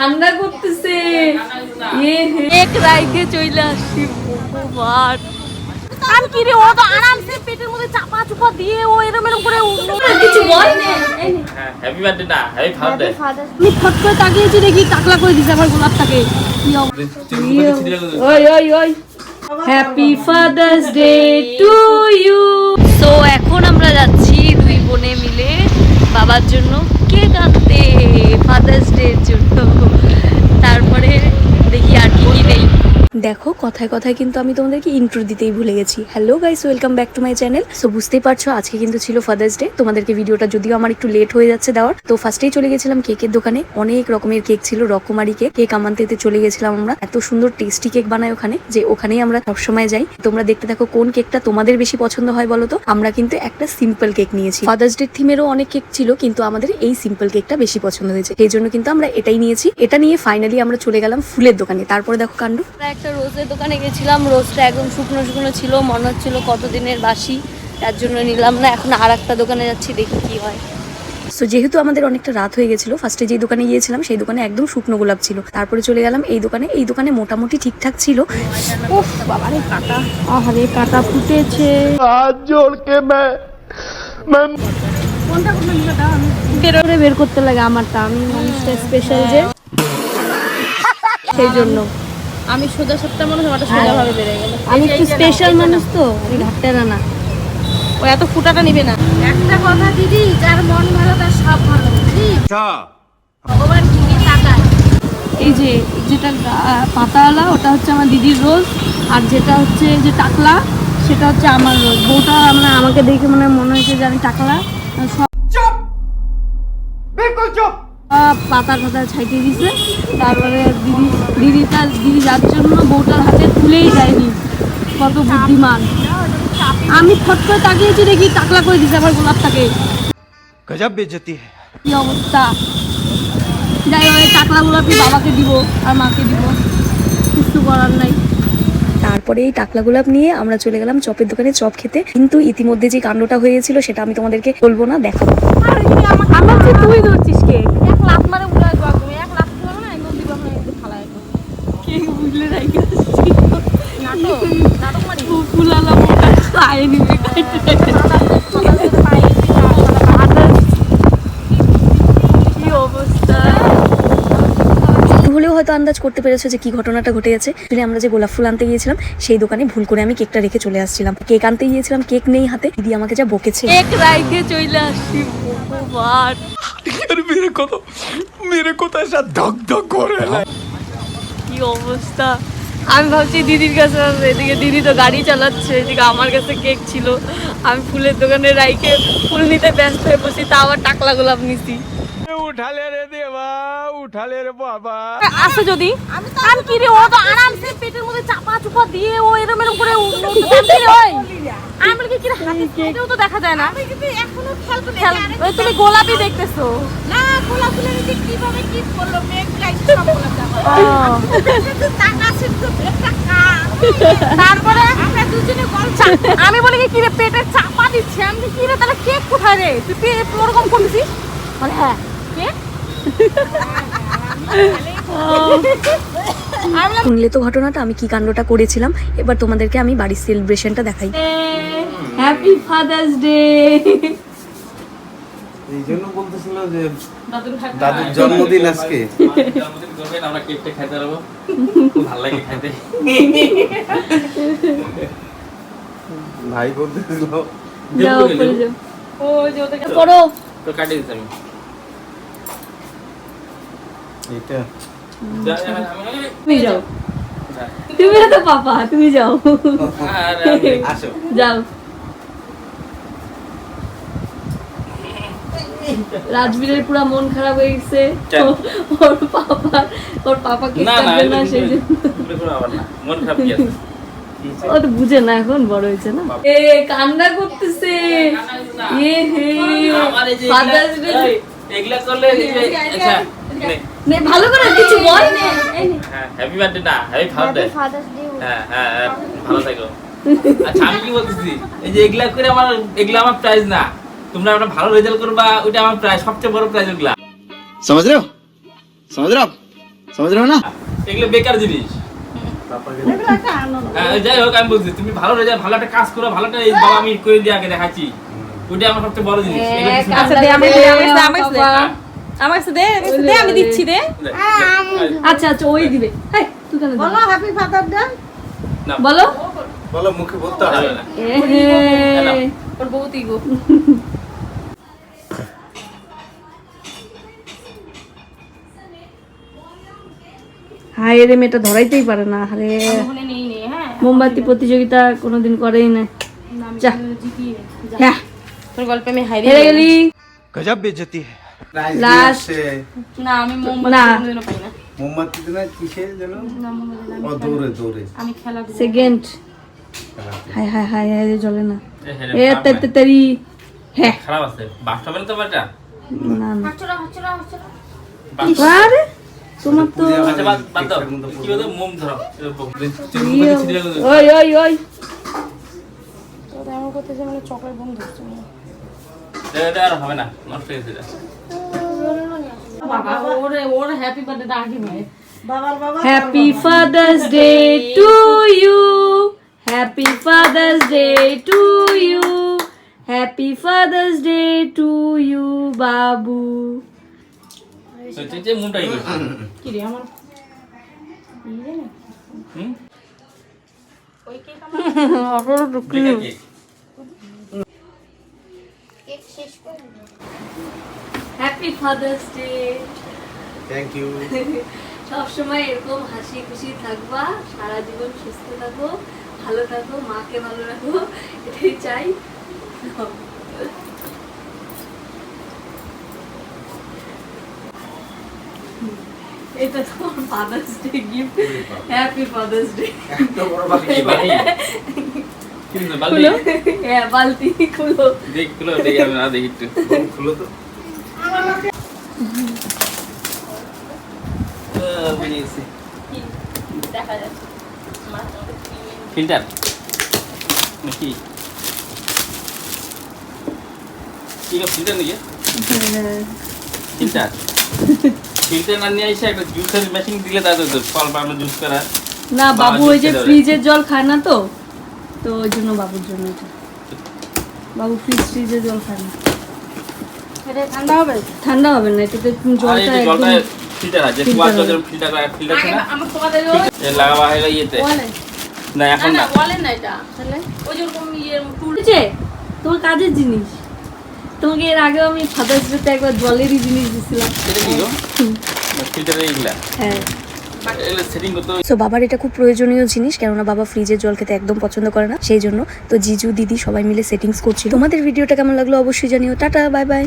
কান্না করতেছে। এক রাইখে চলে আসছি ভগবান আমি কি রে ও তো আরামসে পেটের মধ্যে চাপা চুপা দিয়ে ও এরম এরম করে কিছু বল। হ্যাপি বার্থডে না হ্যাপি ফাদার আমি ফট করে তাকিয়েছি দেখি টাকলা করে দিছে আমার গোলাপটাকে ওই ওই ওই। Happy father's day to you so এখন আমরা যাচ্ছি দুই বোনে মিলে বাবার জন্য কেক আনতে ফাদার্স ডে এর জন্য তারপরে দেখি আর কি কি নেই দেখো, কথায় কথায় কিন্তু আমি তোমাদেরকে ইন্ট্রো দিতেই ভুলে গেছি। Hello guys welcome back to my channel so বুঝতেই পারছ, আজকে কিন্তু ছিল ফাদার্স ডে তোমাদেরকে ভিডিওটা যদিও আমার একটু লেট হয়ে যাচ্ছে দেওয়ার, তো ফার্স্টেই চলে গেছিলাম কেকের দোকানে। অনেক রকমের কেক ছিল, রকমারি কেক কেক আমানতেতে চলে গেছিলাম আমরা। এত সুন্দর টেস্টি কেক বানায় ওখানে, যে ওখানেই আমরা সবসময় যাই। তোমরা দেখতে থাকো কোন কেকটা তোমাদের বেশি পছন্দ হয় বলো তো? আমরা কিন্তু একটা সিম্পল কেক নিয়েছি। ফাদার্স ডে থিমেরও অনেক কেক ছিল, কিন্তু আমাদের এই সিম্পল কেকটা বেশি পছন্দ হয়েছে। সেই জন্য কিন্তু আমরা এটাই নিয়েছি। এটা নিয়ে ফাইনালি আমরা চলে গেলাম ফুলের দোকানে। তারপরে দেখো কাণ্ড। একটা রোজের দোকানে গেছিলাম রোজটা একদম শুকনো শুকনো ছিল মনে হচ্ছিল কতদিনের বাসি তার জন্য নিলাম না এখন আর একটা দোকানে যাচ্ছি দেখি কি হয়। সো যেহেতু আমাদের অনেকটা রাত হয়ে গেছিল ফার্স্টে যে দোকানে গিয়েছিলাম সেই দোকানে একদম শুকনো গোলাপ ছিল। তারপরে চলে গেলাম এই দোকানে এই দোকানে মোটামুটি ঠিকঠাক ছিল। ওহ বাবা কাটা। কাটা ফুটেছে। বের করতে লাগে আমারটা আমি মানুষটা স্পেশাল যে। সেই জন্য। আমি সোজা সপ্তাহ মানুষ আমারটা ভাবে বেড়ে গেল। আমি একটু স্পেশাল মানুষ তো আমি ঘাটতে না ও এত ফুটাটা নিবে না। একটা কথা দিদি যার মন ভালো তার সব ভালো ঠিক ভগবান তাকায়। এই যে যেটা পাতাওয়ালা ওটা হচ্ছে আমার দিদির রোজ আর যেটা হচ্ছে যে টাকলা সেটা হচ্ছে আমার রোজ। বউটা আমরা আমাকে দেখে মনে হয় মনে হয়েছে যে আমি টাকলা। সব সব পাতা কথা ছাইতে দিছে। তারপরে দিদি দিদি তার দিদি যার জন্য বউটার হাতে তুলেই যায়নি কত বুদ্ধিমান। আমি ফট করে তাকিয়েছি দেখি টাকলা করে দিছে আমার গোলাপটাকে। গজব বেজতি কি অবস্থা? যাই টাকলা গোলাপি বাবাকে দিব আর মাকে দিব। কিছু করার নাই। তারপরে এই টাকলা গোলাপ নিয়ে আমরা চলে গেলাম চপের দোকানে চপ খেতে। কিন্তু ইতিমধ্যে যে কাণ্ডটা হয়েছিল সেটা আমি তোমাদেরকে বলব না দেখাবো। আমার যে তুই ধরছিস কে? এক লাখ মারে উড়াই তুমি এক লাখ মারে না একদম দিব না ফালাই কে বুঝলে নাই নাটক? নাটক মারি? ফুলালা মোটা খায় নিবে কি অবস্থা একটু হলেও হয়তো আন্দাজ করতে পেরেছ যে কি ঘটনাটা ঘটে গেছে আসলে আমরা যে গোলাপ ফুল আনতে গিয়েছিলাম সেই দোকানে ভুল করে আমি কেকটা রেখে চলে আসছিলাম। কেক আনতে গিয়েছিলাম কেক নেই হাতে। দিদি আমাকে যা বকেছে। কেক রাইখে চলে আসছি ভগবান। মেরে কত মেরে কোথায় সব ধক ধক করে। কি অবস্থা? আমি ভাবছি দিদির কাছে এদিকে দিদি তো গাড়ি চালাচ্ছে এদিকে আমার কাছে কেক ছিল। আমি ফুলের দোকানে রাইকে ফুল নিতে ব্যস্ত হয়ে বসি তা আবার টাকলা গোলাপ নিছি। উঠালে রে দেবা উঠালে রে বাবা আসে যদি আমি কি রে ও তো আরামসে পেটের মধ্যে চাপা চুপা দিয়ে ও এরকম এরকম করে উঠতে হয় আমি কি কি তো দেখা যায় না খেয়াল গোলাপি দেখতেছো না গোলাপ ফুলের কি করল আমি বলি কি রে পেটের চাপা দিচ্ছে আমি কি রে তাহলে কেক কোথায় রে তুই ওরকম করছিস হ্যাঁ শুনলে তো ঘটনাটা আমি কি কাণ্ডটা করেছিলাম? এবার তোমাদেরকে আমি বাড়ির সেলিব্রেশনটা দেখাই। হ্যাপি ফাদার্স ডে এই জন্য বলতেছিল যে দাদুর জন্মদিন আজকে জন্মদিন করবেন আমরা কেকটা খাইতে পারব ভালো লাগে খাইতে ভাই বলতেছিল যাও তো কাটিয়ে তুমি যাও তুমি তো পাপা তুমি যাও আর আমি- আসো যাও রাজবীরের পুরো মন খারাপ হয়ে গেছে। ওর পাপা ওর পাপা কি না সেই জন্য মন খারাপ কি আছে? ও তো বুঝে না এখন বড় হয়েছে না? এ কান্না করতেছে। এ হে আমার যে ফাদার্স ডে এগুলা- করলে আচ্ছা ভালো করে কিছু বল। হ্যাপি বার্থডে হ্যাঁ, না। হ্যাপি ফাদার্স ডে হ্যাঁ হ্যাঁ ভালো থাকো। আচ্ছা আমি কি বলতেছি? এই যে এগুলা করে আমার আমার প্রাইজ না। তোমরা একটা ভালো রেজাল্ট করবা ওইটা আমার প্রাইজ সবচেয়ে বড় প্রাইজ না? এগুলো বেকার জিনিস। হ্যাঁ, যাই হোক আমি বলছি তুমি ভালো রেজাল্ট ভালো একটা কাজ করো ভালো একটা এই বাবা আমি করে দিয়ে আগে দেখাচ্ছি। ওইটা আমার সবচেয়ে বড় জিনিস। আমার দে আমি দিচ্ছি দে। আচ্ছা আচ্ছা ওই দিবে। হাই বলো হ্যাপি ফাদার ডে বলো। বলো মুখে বলতে হবে না। ওর বহুত ইগো। হায় রে মেয়েটা ধরাইতেই পারে না আরে হ্যাঁ। মোমবাতি প্রতিযোগিতা কোনোদিন করেই না হ্যাঁ। তোর গল্পে আমি গেলি। গজব বেজতি হ্যাঁ Last. না আমি মোমবাতি না। কোনোদিনও না। কিসে যেন? না মোমবাতি না, ও দৌড়ে দৌড়ে। আমি খেলা সেকেন্ড জ্বলে না। এ, হেরে এ খারাপ তে তেরি। হ্যাঁ খারাপ আছে। বাসটা তো বাটা না না। হাঁচড়া হাঁচড়া হাঁচড়া। আরে তোমার তো আচ্ছা বাদ বাদ দাও। কি বলতো মোম ধরো। এরকম। তুমি মুখে দিয়ে ছিটিয়ে দাও। ওই ওই ওই। তোর এমন করতেছে মানে চকলেট এটা আর হবে না। নষ্ট হয়ে happy father's day to you happy father's day to you happy father's day to you বাবু। আমার? Cake. Happy father's day thank you সবসময় এরকম হাসি খুশি থাকবা সারা জীবন সুস্থ থাকো ভালো থাকো মাকে ভালো রাখো এটাই চাই। এটা তোমার father's day gift happy father's day একটা বড় বাকি খুলো। হ্যাঁ বালতি খুলো। দেখ, খুলো, দেখি আমি না দেখি একটু। খুলো তো। আহ, বুঝে গেছি। দেখা যাচ্ছে ফিল্টার? নাকি? কি ফিল্টার নাকি? ফিল্টার। ফিল্টার না নিয়ে এসে একটা জুসের মেশিন দিলে তাদের ফল জুস করা না বাবু ওই যে ফ্রিজের জল খায় না তো? তো ওই জন্য বাবুর জন্য এটা। বাবু ফ্রিজ ফ্রিজের জল খায় না। এটা ঠান্ডা হবে? ঠান্ডা হবে না এটাতে জলটা একদম ফিল্টার আছে কুয়ার হবে। ফিল্টার করা ফিল্টার আছে না? আমার তোমাদের এ লাগাবা হলো ইয়েতে। না না এখন না না না। এটা তাহলে ওই যে ওরকম ইয়ের টুল তোমার কাজের জিনিস। তোমাকে এর আগেও আমি ফাদার্স ডেতে একবার জলেরই জিনিস দিছিলাম। এটা কি গো? ফিল্টারে এগুলা। হ্যাঁ। সো বাবার এটা খুব প্রয়োজনীয় জিনিস, কেননা বাবা ফ্রিজের জল খেতে একদম পছন্দ করে না, সেই জন্য তো জিজু, দিদি সবাই মিলে সেটিংস করছিল। তোমাদের ভিডিওটা কেমন লাগল অবশ্যই জানিও। Tata bye by